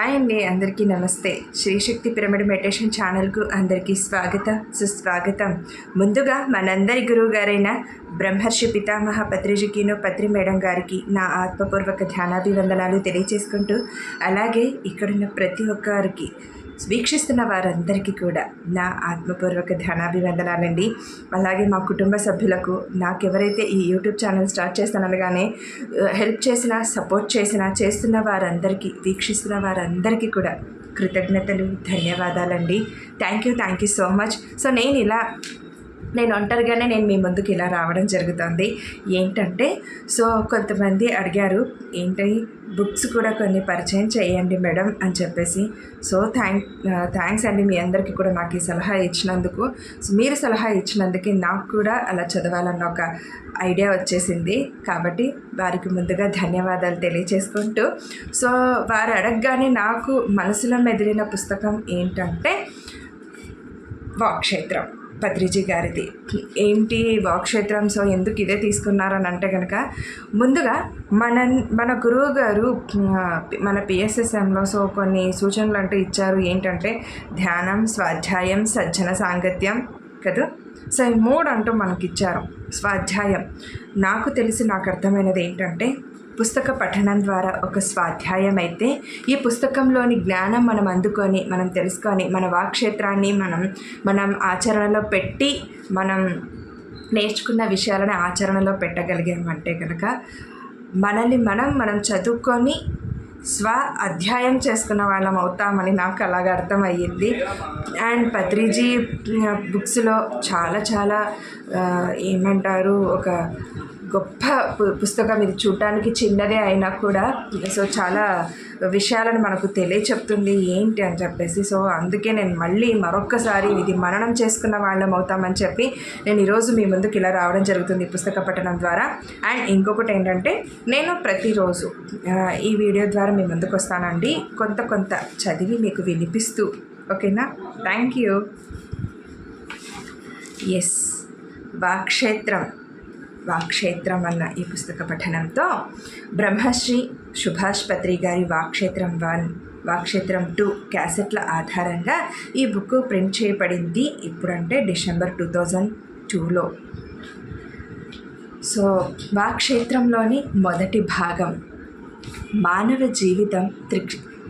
Hi అండి అందరికీ నమస్తే. శ్రీశక్తి పిరమిడ్ మెడిటేషన్ ఛానల్కు అందరికీ స్వాగతం సుస్వాగతం. ముందుగా మనందరి గురువు గారైన బ్రహ్మర్షి పితామహ పత్రిజకిను పత్రి మేడం గారికి నా ఆత్మపూర్వక ధ్యానాభివందనాలు తెలియచేసుకుంటూ అలాగే ఇక్కడున్న ప్రతి ఒక్కరికి వీక్షిస్తున్న వారందరికీ కూడా నా ఆత్మపూర్వక ధ్యానాభివందనాలండి. అలాగే మా కుటుంబ సభ్యులకు నాకెవరైతే ఈ యూట్యూబ్ ఛానల్ స్టార్ట్ చేస్తాననగానే హెల్ప్ చేసిన సపోర్ట్ చేసిన చేస్తున్న వారందరికీ వీక్షిస్తున్న వారందరికీ కూడా కృతజ్ఞతలు ధన్యవాదాలండి. Thank you thank you so much. So నేను ఇలా నేను ఒంటరిగానే నేను మీ ముందుకు ఇలా రావడం జరుగుతుంది. ఏంటంటే సో కొంతమంది అడిగారు ఏంటి? బుక్స్ కూడా కొన్ని పరిచయం చేయండి మేడం అని చెప్పేసి. సో థ్యాంక్ థ్యాంక్స్ అండి మీ అందరికీ కూడా నాకు ఈ సలహా ఇచ్చినందుకు. సో మీరు సలహా ఇచ్చినందుకే నాకు కూడా అలా చదవాలన్న ఒక ఐడియా వచ్చేసింది. కాబట్టి వారికి ముందుగా ధన్యవాదాలు తెలియచేసుకుంటూ సో వారు అడగగానే నాకు మనసులో మెదిలిన పుస్తకం ఏంటంటే వాక్షేత్రం పత్రిజీ గారిది. ఏంటి వాక్షేత్రం సో ఎందుకు ఇదే తీసుకున్నారని అంటే కనుక ముందుగా మన మన గురువు గారు మన పిఎస్ఎస్ఎంలో సో కొన్ని సూచనలు అంటూ ఇచ్చారు. ఏంటంటే ధ్యానం స్వాధ్యాయం సజ్జన సాంగత్యం కదా? సో ఈ మూడు అంటూ మనకి ఇచ్చారు స్వాధ్యాయం. నాకు తెలిసి నాకు అర్థమైనది ఏంటంటే పుస్తక పఠనం ద్వారా ఒక స్వాధ్యాయం అయితే ఈ పుస్తకంలోని జ్ఞానం మనం అందుకొని మనం తెలుసుకొని మన వాక్షేత్రాన్ని మనం మనం ఆచరణలో పెట్టి మనం నేర్చుకున్న విషయాలను ఆచరణలో పెట్టగలిగామంటే కనుక మనల్ని మనం మనం చదువుకొని స్వ అధ్యాయం చేసుకున్న వాళ్ళం అవుతామని నాకు అలాగ అర్థమయ్యింది. అండ్ పత్రిజీ బుక్స్లో చాలా చాలా ఏమంటారు ఒక గొప్ప పు- పుస్తకం ఇది. చూడటానికి చిన్నదే అయినా కూడా సో చాలా విషయాలను మనకు తెలియచెప్తుంది ఏంటి అని చెప్పేసి. సో అందుకే నేను మళ్ళీ మరొక్కసారి ఇది మననం చేసుకున్న వాళ్ళం అవుతామని చెప్పి నేను ఈరోజు మీ ముందుకు ఇలా రావడం జరుగుతుంది పుస్తక పఠనం ద్వారా. అండ్ ఇంకొకటి ఏంటంటే నేను ప్రతిరోజు ఈ వీడియో ద్వారా మీ ముందుకు వస్తానండి. కొంత కొంత చదివి మీకు వినిపిస్తూ ఓకేనా? Thank you. Yes. Vakshetram Vakshetram అన్న ఈ పుస్తక పఠనంతో బ్రహ్మశ్రీ సుభాష్ పత్రి గారి వాక్షేత్రం వన్ వాక్షేత్రం టూ క్యాసెట్ల ఆధారంగా ఈ బుక్ ప్రింట్ చేయబడింది ఇప్పుడంటే డిసెంబర్ టూ థౌజండ్ టూలో. సో వాక్షేత్రంలోని మొదటి భాగం మానవ జీవితం త్రి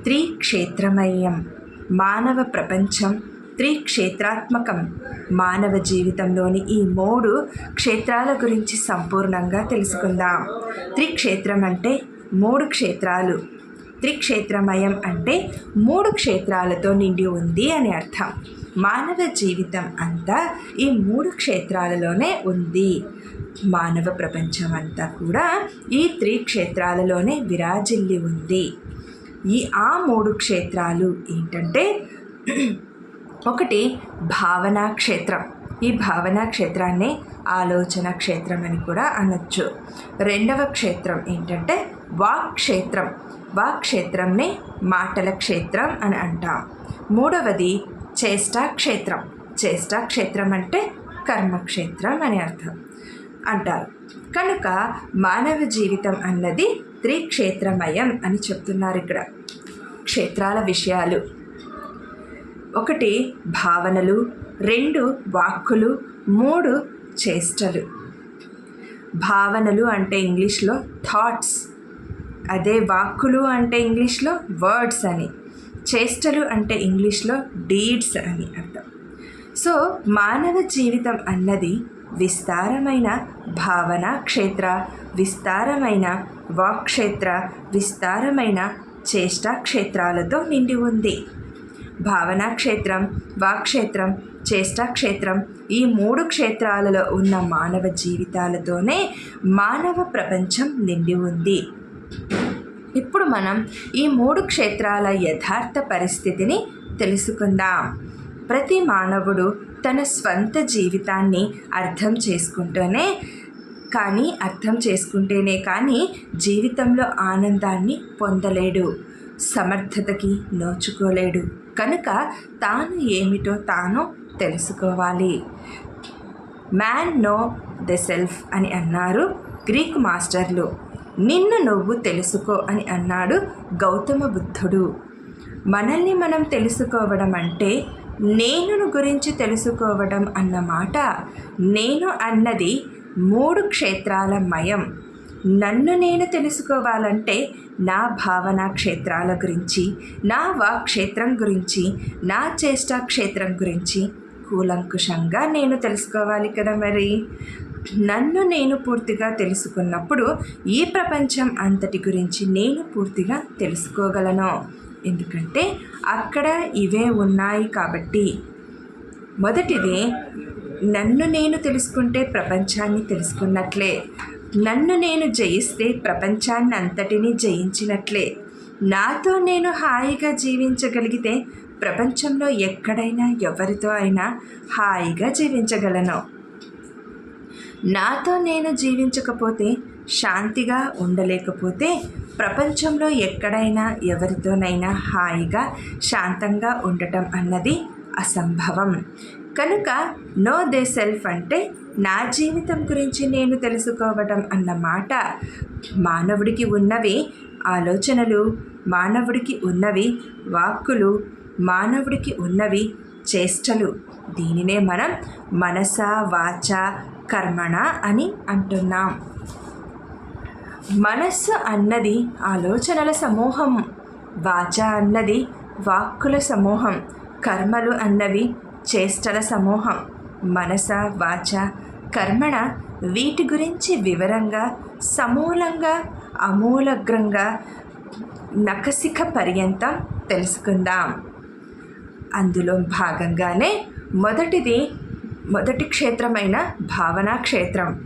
త్రిక్షేత్రమయం మానవ ప్రపంచం త్రిక్షేత్రాత్మకం మానవ జీవితంలోని ఈ మూడు క్షేత్రాల గురించి సంపూర్ణంగా తెలుసుకుందాం. త్రిక్షేత్రం అంటే మూడు క్షేత్రాలు. త్రిక్షేత్రమయం అంటే మూడు క్షేత్రాలతో నిండి ఉంది అని అర్థం. మానవ జీవితం అంతా ఈ మూడు క్షేత్రాలలోనే ఉంది. మానవ ప్రపంచం అంతా కూడా ఈ త్రిక్షేత్రాలలోనే విరాజిల్లి ఉంది. ఈ ఆ మూడు క్షేత్రాలు ఏంటంటే ఒకటి భావనా క్షేత్రం. ఈ భావనా క్షేత్రాన్ని ఆలోచన క్షేత్రం అని కూడా అనొచ్చు. రెండవ క్షేత్రం ఏంటంటే వాక్ క్షేత్రం వాక్ క్షేత్రంని మాటల క్షేత్రం అని అంటాం. మూడవది చేష్టా క్షేత్రం. చేష్టా క్షేత్రం అంటే కర్మక్షేత్రం అని అర్థం అంటారు. కనుక మానవ జీవితం అన్నది త్రిక్షేత్రమయం అని చెప్తున్నారు ఇక్కడ. క్షేత్రాల విషయాలు. ఒకటి భావనలు రెండు వాక్కులు మూడు చేష్టలు. భావనలు అంటే ఇంగ్లీష్లో థాట్స్ అదే వాక్కులు అంటే ఇంగ్లీష్లో వర్డ్స్ అని. చేష్టలు అంటే ఇంగ్లీష్లో డీడ్స్ అని అర్థం. సో మానవ జీవితం అన్నది విస్తారమైన భావనా క్షేత్ర విస్తారమైన వాక్క్షేత్ర విస్తారమైన చేష్ట క్షేత్రాలతో నిండి ఉంది. భావనా క్షేత్రం వాక్క్షేత్రం చేష్టా క్షేత్రం ఈ మూడు క్షేత్రాలలో ఉన్న మానవ జీవితాలతోనే మానవ ప్రపంచం నిండి ఉంది. ఇప్పుడు మనం ఈ మూడు క్షేత్రాల యథార్థ పరిస్థితిని తెలుసుకుందాం. ప్రతి మానవుడు తన స్వంత జీవితాన్ని అర్థం చేసుకుంటూనే కానీ అర్థం చేసుకుంటేనే కానీ జీవితంలో ఆనందాన్ని పొందలేడు సమర్థతకి నోచుకోలేడు. కనుక తాను ఏమిటో తాను తెలుసుకోవాలి. మ్యాన్ నో ద సెల్ఫ్ అని అన్నారు గ్రీక్ మాస్టర్లు. నిన్ను నువ్వు తెలుసుకో అని అన్నాడు గౌతమ బుద్ధుడు. మనల్ని మనం తెలుసుకోవడం అంటే నేనును గురించి తెలుసుకోవడం అన్నమాట. నేను అన్నది మూడు క్షేత్రాల మయం. నన్ను నేను తెలుసుకోవాలంటే నా భావన క్షేత్రాల గురించి నా వాక్ క్షేత్రం గురించి నా చేష్టా క్షేత్రం గురించి కూలంకుషంగా నేను తెలుసుకోవాలి కదా మరి. నన్ను నేను పూర్తిగా తెలుసుకున్నప్పుడు ఈ ప్రపంచం అంతటి గురించి నేను పూర్తిగా తెలుసుకోగలను. ఎందుకంటే అక్కడ ఇవే ఉన్నాయి కాబట్టి. మొదటిది నన్ను నేను తెలుసుకుంటే ప్రపంచాన్ని తెలుసుకున్నట్లే. నన్ను నేను జయిస్తే ప్రపంచాన్ని అంతటినీ జయించినట్లే. నాతో నేను హాయిగా జీవించగలిగితే ప్రపంచంలో ఎక్కడైనా ఎవరితో అయినా హాయిగా జీవించగలను. నాతో నేను జీవించకపోతే శాంతిగా ఉండలేకపోతే ప్రపంచంలో ఎక్కడైనా ఎవరితోనైనా హాయిగా శాంతంగా ఉండటం అన్నది అసంభవం. కనుక నో దే సెల్ఫ్ అంటే నా జీవితం గురించి నేను తెలుసుకోవడం అన్నమాట మానవుడికి ఉన్నవి ఆలోచనలు మానవుడికి ఉన్నవి వాక్కులు మానవుడికి ఉన్నవి చేష్టలు. దీనినే మనం మనస వాచ కర్మణ అని అంటున్నాం. మనస్సు అన్నది ఆలోచనల సమూహం వాచ అన్నది వాక్కుల సమూహం కర్మలు అన్నవి చేష్టల సమూహం మనస వాచ కర్మణ వీటి గురించి వివరంగా సమూలంగా అమూలగ్రంగా నకసిక పర్యంతం తెలుసుకుందాం. అందులో భాగంగానే మొదటిది మొదటి క్షేత్రమైన భావనా క్షేత్రం.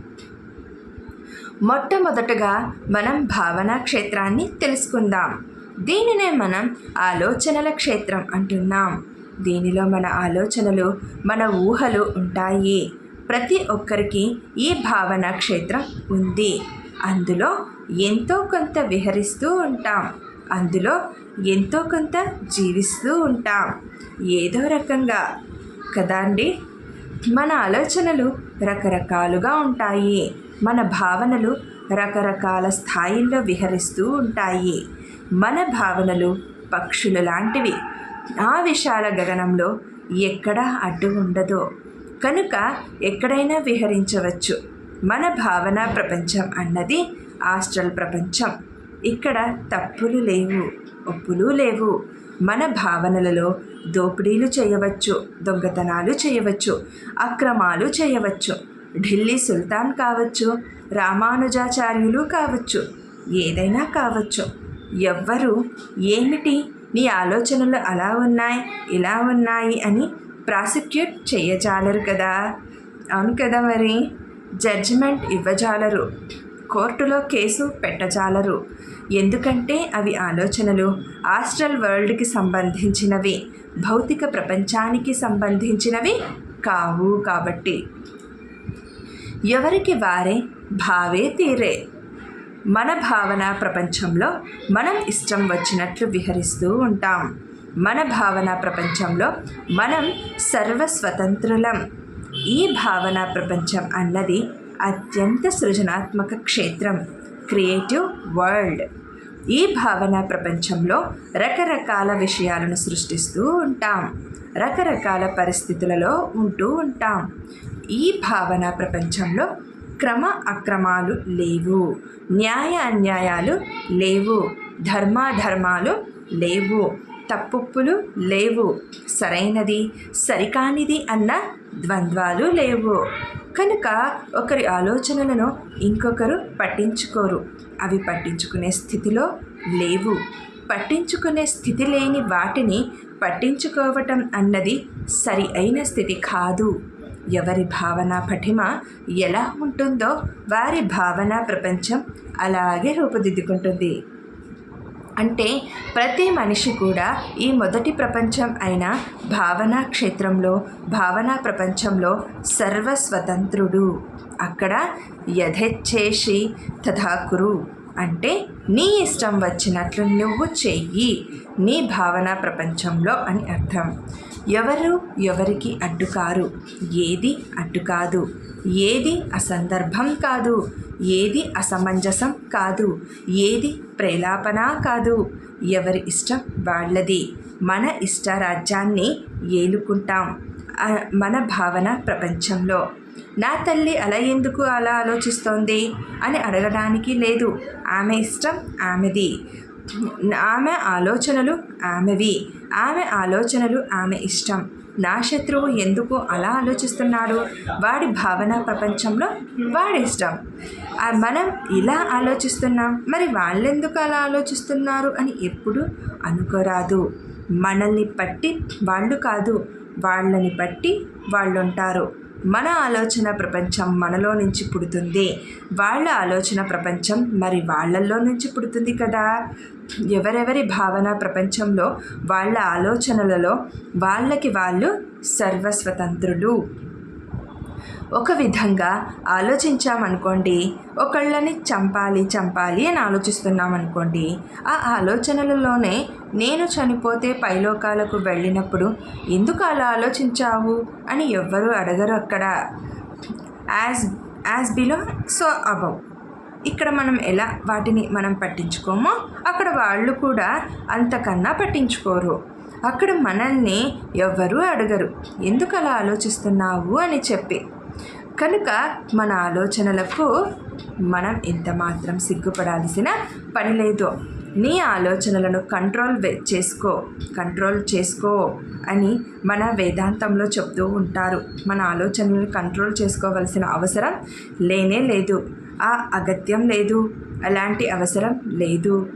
మొట్టమొదటగా మనం భావనా క్షేత్రాన్ని తెలుసుకుందాం. దీనినే మనం ఆలోచనల క్షేత్రం అంటున్నాం. దీనిలో మన ఆలోచనలు మన ఊహలు ఉంటాయి. ప్రతి ఒక్కరికి ఈ భావన క్షేత్రం ఉంది. అందులో ఎంతో కొంత విహరిస్తూ ఉంటాం. అందులో ఎంతో కొంత జీవిస్తూ ఉంటాం. ఏదో రకంగా. కదా అండి? మన ఆలోచనలు రకరకాలుగా ఉంటాయి. మన భావనలు రకరకాల స్థాయిల్లో విహరిస్తూ ఉంటాయి. మన భావనలు పక్షులు లాంటివి. ఆ విశాల గగనంలో ఎక్కడా అడ్డు ఉండదో. కనుక ఎక్కడైనా విహరించవచ్చు. మన భావన ప్రపంచం అన్నది ఆస్ట్రల్ ప్రపంచం. ఇక్కడ తప్పులు లేవు ఒప్పులు లేవు. మన భావనలలో దోపిడీలు చేయవచ్చు దొంగతనాలు చేయవచ్చు అక్రమాలు చేయవచ్చు. ఢిల్లీ సుల్తాన్ కావచ్చు రామానుజాచార్యులు కావచ్చు ఏదైనా కావచ్చు. ఎవ్వరు ఏమిటి? నీ ఆలోచనలు అలా ఉన్నాయి ఇలా ఉన్నాయి అని ప్రాసిక్యూట్ చేయజాలరు కదా. అవును కదా మరి. జడ్జిమెంట్ ఇవ్వజాలరు. కోర్టులో కేసు పెట్టజాలరు. ఎందుకంటే అవి ఆలోచనలు. ఆస్ట్రల్ వరల్డ్కి సంబంధించినవి. భౌతిక ప్రపంచానికి సంబంధించినవి కావు కాబట్టి. ఎవరికి వారే? భావే తీరే. మన భావన ప్రపంచంలో మనం ఇష్టం వచ్చినట్లు విహరిస్తూ ఉంటాం. మన భావన ప్రపంచంలో మనం సర్వస్వతంత్రులం. ఈ భావన ప్రపంచం అన్నది అత్యంత సృజనాత్మక క్షేత్రం క్రియేటివ్ వరల్డ్. ఈ భావన ప్రపంచంలో రకరకాల విషయాలను సృష్టిస్తూ ఉంటాం రకరకాల పరిస్థితులలో ఉంటూ ఉంటాం. ఈ భావన ప్రపంచంలో క్రమ అక్రమాలు లేవు న్యాయ అన్యాయాలు లేవు ధర్మాధర్మాలు లేవు. తప్పుప్పులు లేవు. సరైనది సరికానిది అన్న ద్వంద్వాలు లేవు. కనుక ఒకరి ఆలోచనలను ఇంకొకరు పట్టించుకోరు. అవి పట్టించుకునే స్థితిలో లేవు. పట్టించుకునే స్థితి లేని వాటిని పట్టించుకోవటం అన్నది సరి అయిన స్థితి కాదు. ఎవరి భావన పటిమ ఎలా ఉంటుందో వారి భావన ప్రపంచం అలాగే రూపుదిద్దుకుంటుంది. అంటే ప్రతి మనిషి కూడా ఈ మొదటి ప్రపంచం అయిన భావనా క్షేత్రంలో భావనా ప్రపంచంలో సర్వస్వతంత్రుడు. అక్కడ యథేచ్ఛేషి తథాకురు అంటే నీ ఇష్టం వచ్చినట్లు నువ్వు చెయ్యి నీ భావన ప్రపంచంలో అని అర్థం. ఎవరు ఎవరికి అడ్డు కారు ఏది అడ్డు కాదు ఏది అసందర్భం కాదు? ఏది అసమంజసం కాదు? ఏది ప్రేలాపన కాదు? ఎవరి ఇష్టం వాళ్ళది? మన ఇష్ట రాజ్యాన్ని ఏలుకుంటాం మన భావన ప్రపంచంలో. నా తల్లి అలా ఎందుకు అలా ఆలోచిస్తోంది? అని అడగడానికి లేదు. ఆమె ఇష్టం ఆమెది. ఆమె ఆలోచనలు ఆమెవి. ఆమె ఆలోచనలు ఆమె ఇష్టం. నా శత్రువు ఎందుకు అలా ఆలోచిస్తున్నాడు? వాడి భావన ప్రపంచంలో వాడి ఇష్టం. మనం ఇలా ఆలోచిస్తున్నాం. మరి వాళ్ళెందుకు అలా ఆలోచిస్తున్నారు అని ఎప్పుడు అనుకోరాదు. మనల్ని బట్టి వాళ్ళు కాదు. వాళ్ళని బట్టి వాళ్ళు ఉంటారు మన ఆలోచన ప్రపంచం మనలో నుంచి పుడుతుంది. వాళ్ళ ఆలోచన ప్రపంచం మరి వాళ్ళల్లో నుంచి పుడుతుంది కదా? ఎవరెవరి భావన ప్రపంచంలో వాళ్ళ ఆలోచనలలో వాళ్ళకి వాళ్ళు సర్వస్వతంత్రులు. ఒక విధంగా ఆలోచించామనుకోండి ఒకళ్ళని చంపాలి చంపాలి అని ఆలోచిస్తున్నామనుకోండి ఆ ఆలోచనలలోనే నేను చనిపోతే పైలోకాలకు వెళ్ళినప్పుడు ఎందుకు అలా ఆలోచించావు అని ఎవ్వరూ అడగరు అక్కడ. As as below so above ఇక్కడ మనం ఎలా వాటిని మనం పట్టించుకోమో అక్కడ వాళ్ళు కూడా అంతకన్నా పట్టించుకోరు. అక్కడ మనల్ని ఎవ్వరూ అడగరు. ఎందుకు అలా ఆలోచిస్తున్నావు అని చెప్పి. కనుక మన ఆలోచనలకు మనం ఎంత మాత్రం సిగ్గుపడాల్సిన పని లేదు. నీ ఆలోచనలను కంట్రోల్ చేసుకో కంట్రోల్ చేసుకో అని మన వేదాంతంలో చెప్తూ ఉంటారు. మన ఆలోచనలను కంట్రోల్ చేసుకోవలసిన అవసరం లేనే లేదు. ఆ అగత్యం లేదు. అలాంటి అవసరం లేదు.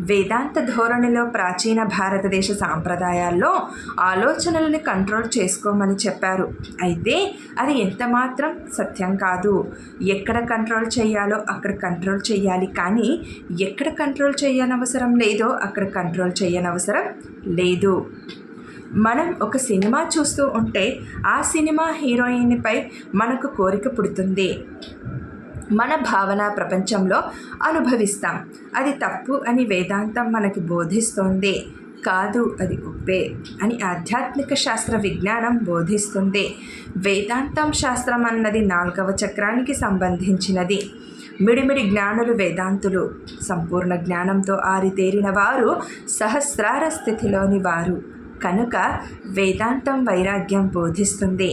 వేదాంత ధోరణిలో ప్రాచీన భారతదేశ సాంప్రదాయాల్లో ఆలోచనలని కంట్రోల్ చేసుకోమని చెప్పారు. అయితే అది ఎంతమాత్రం సత్యం కాదు. ఎక్కడ కంట్రోల్ చేయాలో అక్కడ కంట్రోల్ చేయాలి. కానీ ఎక్కడ కంట్రోల్ చేయనవసరం లేదో అక్కడ కంట్రోల్ చేయనవసరం లేదు. మనం ఒక సినిమా చూస్తూ ఉంటే ఆ సినిమా హీరోయిన్పై మనకు కోరిక పుడుతుంది. మన భావన ప్రపంచంలో అనుభవిస్తాం. అది తప్పు అని వేదాంతం మనకి బోధిస్తోంది. కాదు అది ఉప్పే అని ఆధ్యాత్మిక శాస్త్ర విజ్ఞానం బోధిస్తుంది. వేదాంతం శాస్త్రం అన్నది నాలుగవ చక్రానికి సంబంధించినది. మిడిమిడి జ్ఞానులు వేదాంతులు సంపూర్ణ జ్ఞానంతో ఆరితేరిన వారు సహస్రార స్థితిలోని వారు. కనుక వేదాంతం వైరాగ్యం బోధిస్తుంది.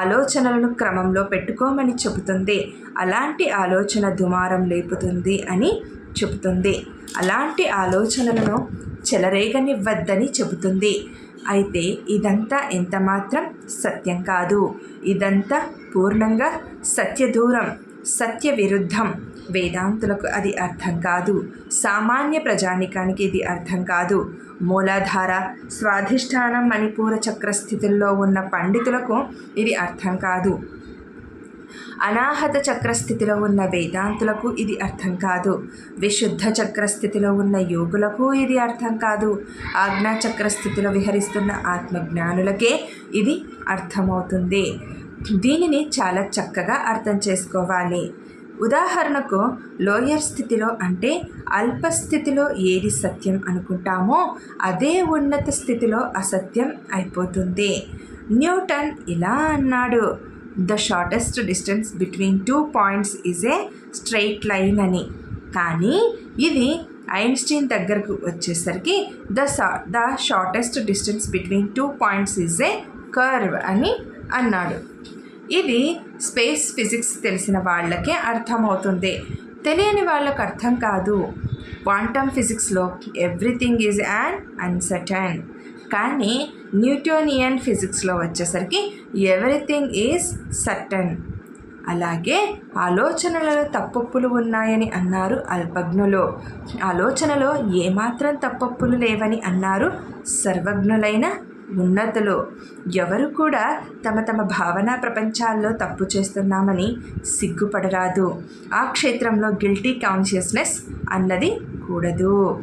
ఆలోచనలను క్రమంలో పెట్టుకోమని చెబుతుంది. అలాంటి ఆలోచన దుమారం లేపుతుంది అని చెబుతుంది. అలాంటి ఆలోచనలను చెలరేగనివ్వద్దని చెబుతుంది. అయితే ఇదంతా ఎంత మాత్రం సత్యం కాదు. ఇదంతా పూర్ణంగా సత్యదూరం సత్య విరుద్ధం వేదాంతులకు అది అర్థం కాదు. సామాన్య ప్రజానికానికి ఇది అర్థం కాదు. మూలాధార స్వాధిష్టానం మణిపూర చక్ర స్థితుల్లో ఉన్న పండితులకు ఇది అర్థం కాదు. అనాహత చక్రస్థితిలో ఉన్న వేదాంతులకు ఇది అర్థం కాదు. విశుద్ధ చక్రస్థితిలో ఉన్న యోగులకు ఇది అర్థం కాదు. ఆజ్ఞా చక్రస్థితిలో విహరిస్తున్న ఆత్మజ్ఞానులకే ఇది అర్థమవుతుంది. దీనిని చాలా చక్కగా అర్థం చేసుకోవాలి. ఉదాహరణకు లోయర్ స్థితిలో అంటే అల్ప స్థితిలో ఏది సత్యం అనుకుంటామో అదే ఉన్నత స్థితిలో అసత్యం అయిపోతుంది. న్యూటన్ ఇలా అన్నాడు the shortest distance between two points is a straight line అని. కానీ ఇది ఐన్స్టీన్ దగ్గరకు వచ్చేసరికి the the shortest distance between two points is a curve అని అన్నాడు. ఇది స్పేస్ ఫిజిక్స్ తెలిసిన వాళ్ళకే అర్థమవుతుంది. తెలియని వాళ్ళకు అర్థం కాదు. క్వాంటమ్ ఫిజిక్స్లో ఎవ్రీథింగ్ ఈజ్ యాన్ అన్సర్టన్ కానీ న్యూటోనియన్ ఫిజిక్స్లో వచ్చేసరికి ఎవ్రీథింగ్ ఈజ్ సర్టన్. అలాగే ఆలోచనలలో తప్పప్పులు ఉన్నాయని అన్నారు అల్పజ్ఞులు. ఆలోచనలో ఏమాత్రం తప్పప్పులు లేవని అన్నారు సర్వజ్ఞులైన ఉన్నతులు ఎవరు కూడా తమ తమ భావనా ప్రపంచాల్లో తప్పు చేస్తున్నామని సిగ్గుపడరాదు. ఆ క్షేత్రంలో గిల్టీ కాన్షియస్నెస్ అన్నది కూడదు.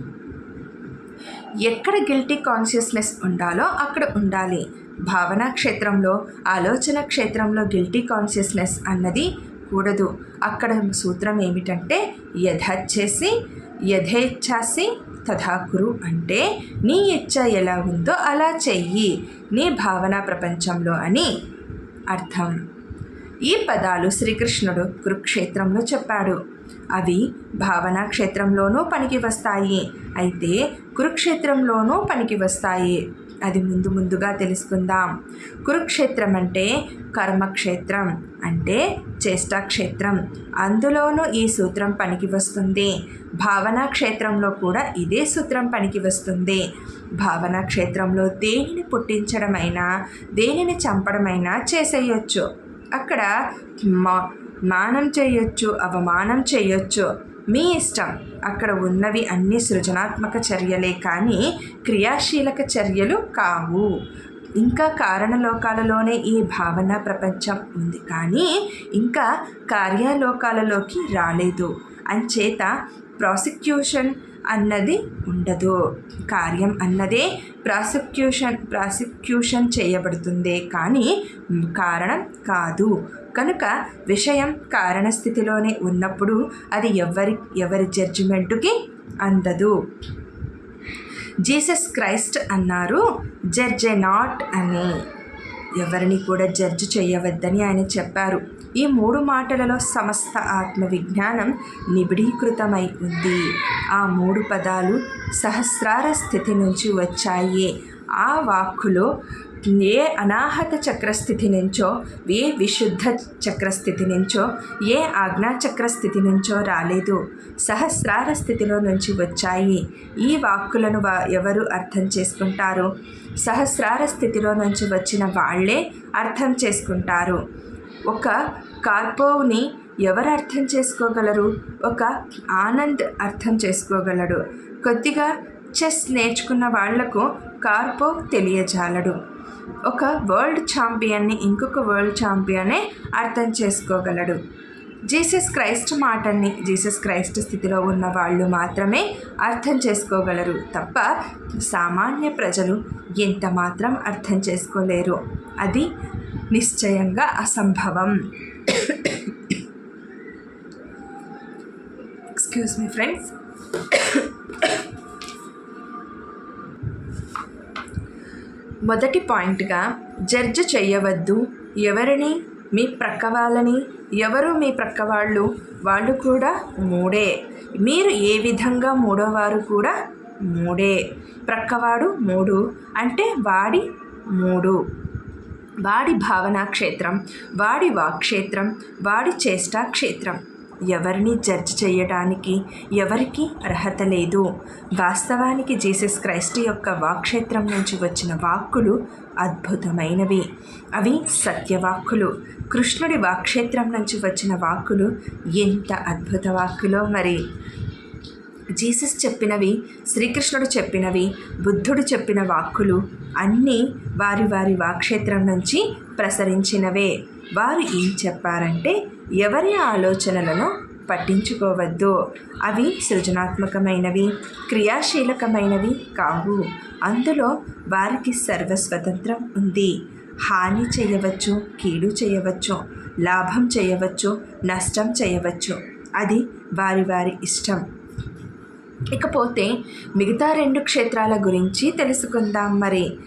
ఎక్కడ గిల్టీ కాన్షియస్నెస్ ఉండాలో అక్కడ ఉండాలి. భావనా క్షేత్రంలో ఆలోచన క్షేత్రంలో గిల్టీ కాన్షియస్నెస్ అన్నది కూడదు. అక్కడ సూత్రం ఏమిటంటే యథచ్చేసి యథేచ్ఛాసి తథాకురు అంటే నీ ఇచ్చ ఎలా ఉందో అలా చెయ్యి నీ భావన ప్రపంచంలో అని అర్థం. ఈ పదాలు శ్రీకృష్ణుడు కురుక్షేత్రంలో చెప్పాడు. అవి భావనా క్షేత్రంలోనూ పనికి వస్తాయి. అయితే కురుక్షేత్రంలోనూ పనికి వస్తాయి. అది ముందు ముందుగా తెలుసుకుందాం. కురుక్షేత్రం అంటే కర్మక్షేత్రం అంటే చేష్టాక్షేత్రం. అందులోనూ ఈ సూత్రం పనికి వస్తుంది. భావనా క్షేత్రంలో కూడా ఇదే సూత్రం పనికి వస్తుంది. భావనా క్షేత్రంలో దేనిని పుట్టించడమైనా దేనిని చంపడమైనా చేసేయచ్చు. అక్కడ మా మానం చేయొచ్చు అవమానం చేయొచ్చు. మీ ఇష్టం. అక్కడ ఉన్నవి అన్ని సృజనాత్మక చర్యలే కానీ క్రియాశీలక చర్యలు కావు. ఇంకా కారణలోకాలలోనే ఈ భావన ప్రపంచం ఉంది. కానీ ఇంకా కార్యాలోకాలలోకి రాలేదు. అంచేత ప్రాసిక్యూషన్ అన్నది ఉండదు. కార్యం అన్నదే ప్రాసిక్యూషన్ ప్రాసిక్యూషన్ చేయబడుతుంది. కానీ కారణం కాదు. కనుక విషయం కారణస్థితిలోనే ఉన్నప్పుడు అది ఎవరి ఎవరి జడ్జిమెంటుకి అందదు. జీసస్ క్రైస్ట్ అన్నారు జడ్జె నాట్ అని. ఎవరిని కూడా జడ్జి చేయవద్దని ఆయన చెప్పారు. ఈ మూడు మాటలలో సమస్త ఆత్మ విజ్ఞానం నిబిడీకృతమై ఉంది. ఆ మూడు పదాలు సహస్రార స్థితి నుంచి వచ్చాయి. ఆ వాక్కులో ఏ అనాహత చక్రస్థితి నుంచో ఏ విశుద్ధ చక్రస్థితి నుంచో ఏ ఆజ్ఞాచక్రస్థితి నుంచో రాలేదు. సహస్రార స్థితిలో నుంచి వచ్చాయి. ఈ వాక్కులను ఎవరు అర్థం చేసుకుంటారు? సహస్రార స్థితిలో నుంచి వచ్చిన వాళ్ళే అర్థం చేసుకుంటారు. ఒక కార్పోవ్ని ఎవరు అర్థం చేసుకోగలరు? ఒక ఆనంద్ అర్థం చేసుకోగలడు. కొద్దిగా చెస్ నేర్చుకున్న వాళ్ళకు కార్పోవ్ తెలియజాలడు. ఒక వరల్డ్ ఛాంపియన్ని ఇంకొక వరల్డ్ ఛాంపియనే అర్థం చేసుకోగలడు. జీసస్ క్రైస్ట్ మాటల్ని జీసస్ క్రైస్ట్ స్థితిలో ఉన్న వాళ్ళు మాత్రమే అర్థం చేసుకోగలరు తప్ప సామాన్య ప్రజలు ఎంత మాత్రం అర్థం చేసుకోలేరు. అది నిశ్చయంగా అసంభవం. ఎక్స్క్యూజ్ మీ ఫ్రెండ్స్ మొదటి పాయింట్గా జడ్జ్ చేయవద్దు ఎవరిని? మీ ప్రక్క వాళ్ళని ఎవరు మీ ప్రక్క వాళ్ళు వాళ్ళు కూడా మూడే. మీరు ఏ విధంగా మూడోవారు కూడా మూడే. ప్రక్కవాడు మూడు అంటే వాడి మూడు. వాడి భావనా క్షేత్రం వాడి వాక్క్షేత్రం వాడి చేష్టా క్షేత్రం. ఎవరిని జడ్జ్ చేయడానికి ఎవరికి అర్హత లేదు. వాస్తవానికి జీసస్ క్రైస్ట్ యొక్క వాక్షేత్రం నుంచి వచ్చిన వాక్కులు అద్భుతమైనవి. అవి సత్యవాక్కులు. కృష్ణుడి వాక్షేత్రం నుంచి వచ్చిన వాక్కులు ఎంత అద్భుత వాక్కులో మరి! జీసస్ చెప్పినవి శ్రీకృష్ణుడు చెప్పినవి బుద్ధుడు చెప్పిన వాక్కులు అన్నీ వారి వారి వాక్షేత్రం నుంచి ప్రసరించినవే. వారు ఏం చెప్పారంటే ఎవరి ఆలోచనలను పట్టించుకోవద్దు. అవి సృజనాత్మకమైనవి క్రియాశీలకమైనవి కావు. అందులో వారికి సర్వస్వతంత్రం ఉంది. హాని చేయవచ్చు కీడు చేయవచ్చు లాభం చేయవచ్చు నష్టం చేయవచ్చు. అది వారి వారి ఇష్టం. ఇకపోతే మిగతా రెండు క్షేత్రాల గురించి తెలుసుకుందాం మరి.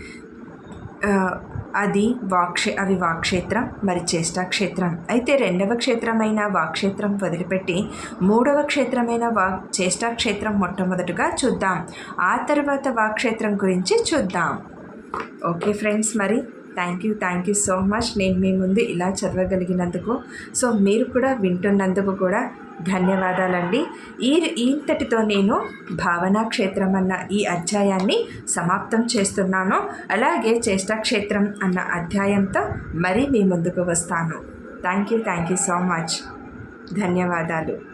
అది వాక్షే అవి వాక్షేత్రం మరి చేష్టాక్షేత్రం అయితే రెండవ క్షేత్రమైన వాక్షేత్రం వదిలిపెట్టి మూడవ క్షేత్రమైన వా చేష్టాక్షేత్రం మొట్టమొదటిగా చూద్దాం. ఆ తర్వాత వాక్షేత్రం గురించి చూద్దాం. ఓకే ఫ్రెండ్స్ మరి thank you thank you so much. నేను మీ ముందు ఇలా చదవగలిగినందుకు సో మీరు కూడా వింటున్నందుకు కూడా ధన్యవాదాలండి. ఈ ఇంతటితో నేను భావనా క్షేత్రం అన్న ఈ అధ్యాయాన్ని సమాప్తం చేస్తున్నాను. అలాగే చేష్టాక్షేత్రం అన్న అధ్యాయంతో మరీ మీ ముందుకు వస్తాను. Thank you thank you so much. ధన్యవాదాలు.